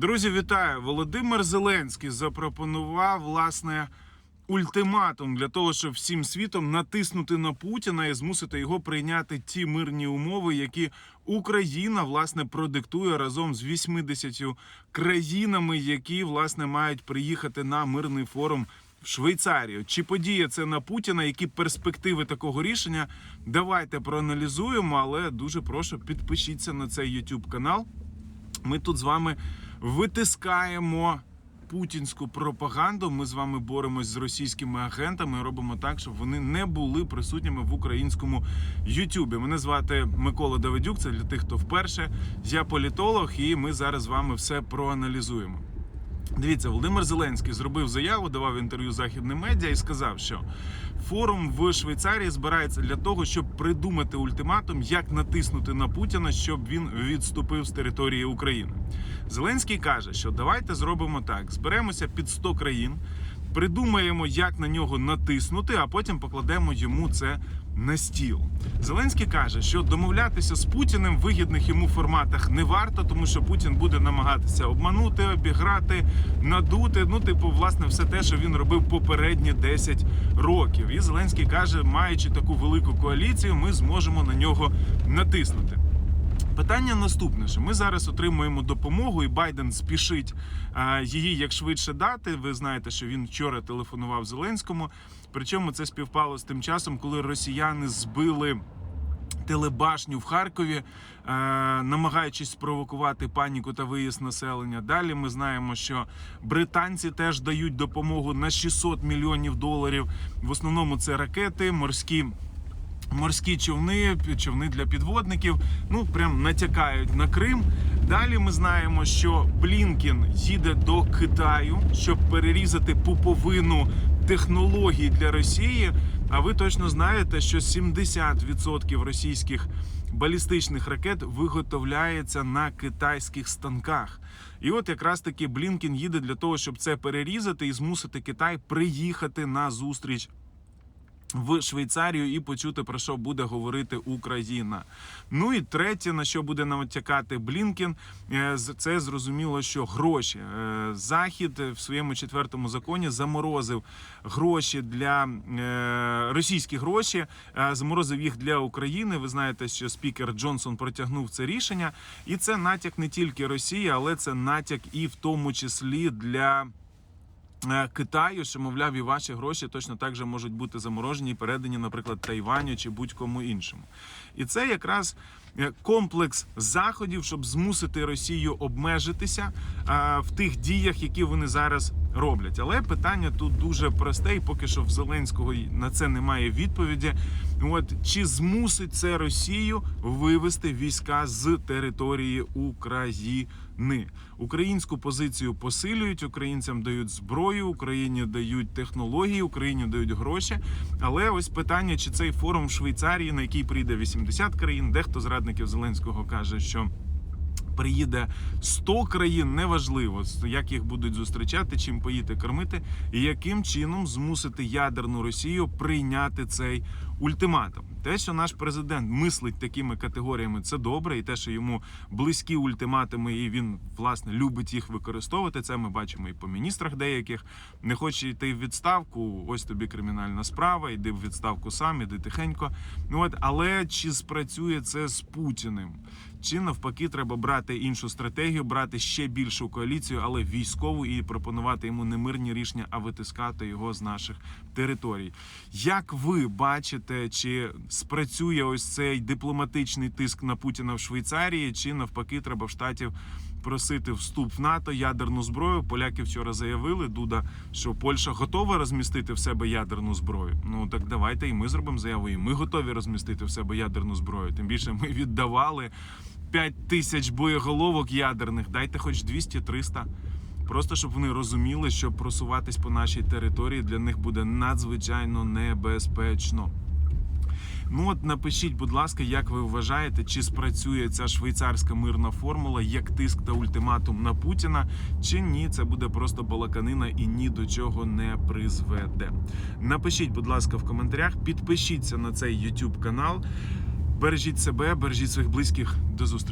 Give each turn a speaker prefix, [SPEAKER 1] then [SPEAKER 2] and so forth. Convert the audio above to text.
[SPEAKER 1] Друзі, вітаю! Володимир Зеленський запропонував власне ультиматум для того, щоб всім світом натиснути на Путіна і змусити його прийняти ті мирні умови, які Україна власне продиктує разом з 80 країнами, які власне мають приїхати на мирний форум. В Швейцарію чи подіє це на Путіна? Які перспективи такого рішення? Давайте проаналізуємо, але дуже прошу підпишіться на цей YouTube канал. Ми тут з вами витискаємо путінську пропаганду. Ми з вами боремось з російськими агентами. Робимо так, щоб вони не були присутніми в українському Ютубі. Мене звати Микола Давидюк. Це для тих, хто вперше. Я політолог, і ми зараз з вами все проаналізуємо. Дивіться, Володимир Зеленський зробив заяву, давав інтерв'ю західним медіа і сказав, що форум в Швейцарії збирається для того, щоб придумати ультиматум, як натиснути на Путіна, щоб він відступив з території України. Зеленський каже, що давайте зробимо так: зберемося під 100 країн, придумаємо, як на нього натиснути, а потім покладемо йому це на стіл. Зеленський каже, що домовлятися з Путіним в вигідних йому форматах не варто, тому що Путін буде намагатися обманути, обіграти, надути. Ну, типу, власне, все те, що він робив попередні 10 років. І Зеленський каже, маючи таку велику коаліцію, ми зможемо на нього натиснути. Питання наступне: що ми зараз отримуємо допомогу, і Байден спішить її як швидше дати. Ви знаєте, що він вчора телефонував Зеленському. Причому це співпало з тим часом, коли росіяни збили. Телебашню в Харкові, е, намагаючись спровокувати паніку та виїзд населення. Далі ми знаємо, що британці теж дають допомогу на 600 мільйонів доларів. В основному це ракети, морські морські човни, човни для підводників. Ну прям натякають на Крим. Далі ми знаємо, що Блінкін їде до Китаю, щоб перерізати пуповину технологій для Росії. А ви точно знаєте, що 70% російських балістичних ракет виготовляється на китайських станках. І от якраз таки Блінкін їде для того, щоб це перерізати і змусити Китай приїхати на зустріч в Швейцарію і почути про що буде говорити Україна. Ну і третє, на що буде натякати Блінкен, е, це зрозуміло, що гроші. Е, Захід в своєму четвертому законі заморозив гроші для е, російські гроші, заморозив їх для України. Ви знаєте, що спікер Джонсон протягнув це рішення, і це натяк не тільки Росії, але це натяк і в тому числі для. Е, Китаю, що мовляв, і ваші гроші точно так же можуть бути заморожені і передані, наприклад, Тайваню чи будь-кому іншому. І це якраз комплекс заходів, щоб змусити Росію обмежитися е, в тих діях, які вони зараз роблять. Але питання тут дуже просте, і поки що в Зеленського на це немає відповіді. От чи змусить це Росію вивести війська з території України? Українську позицію посилюють, українцям дають зброю, Україні дають технології, Україні дають гроші. Але ось питання, чи цей форум в Швейцарії, на який прийде 80 країн, дехто з радників Зеленського каже, що. Приїде 100 країн, неважливо, як їх будуть зустрічати, чим поїти кормити, і яким чином змусити ядерну Росію прийняти цей ультиматум. Те, що наш президент мислить такими категоріями, це добре, і те, що йому близькі ультиматуми, і він власне любить їх використовувати. Це ми бачимо і по міністрах деяких. Не хоче йти в відставку. Ось тобі кримінальна справа. Йди в відставку сам, іди тихенько. Ну от, але чи спрацює це з Путіним? Чи навпаки треба брати іншу стратегію, брати ще більшу коаліцію, але військову і пропонувати йому не мирні рішення, а витискати його з наших територій? Як ви бачите, чи спрацює ось цей дипломатичний тиск на Путіна в Швейцарії, чи навпаки, треба в штатів просити вступ в НАТО, ядерну зброю? Поляки вчора заявили Дуда, що Польща готова розмістити в себе ядерну зброю. Ну так давайте і ми зробимо заяву. І ми готові розмістити в себе ядерну зброю. Тим більше ми віддавали 5 тисяч боєголовок ядерних. Дайте хоч 200-300. Просто щоб вони розуміли, що просуватись по нашій території для них буде надзвичайно небезпечно. Ну от напишіть, будь ласка, як ви вважаєте, чи спрацює ця швейцарська мирна формула як тиск та ультиматум на Путіна, чи ні, це буде просто балаканина і ні до чого не призведе. Напишіть, будь ласка, в коментарях, підпишіться на цей YouTube канал. Бережіть себе, бережіть своїх близьких. До зустрічі.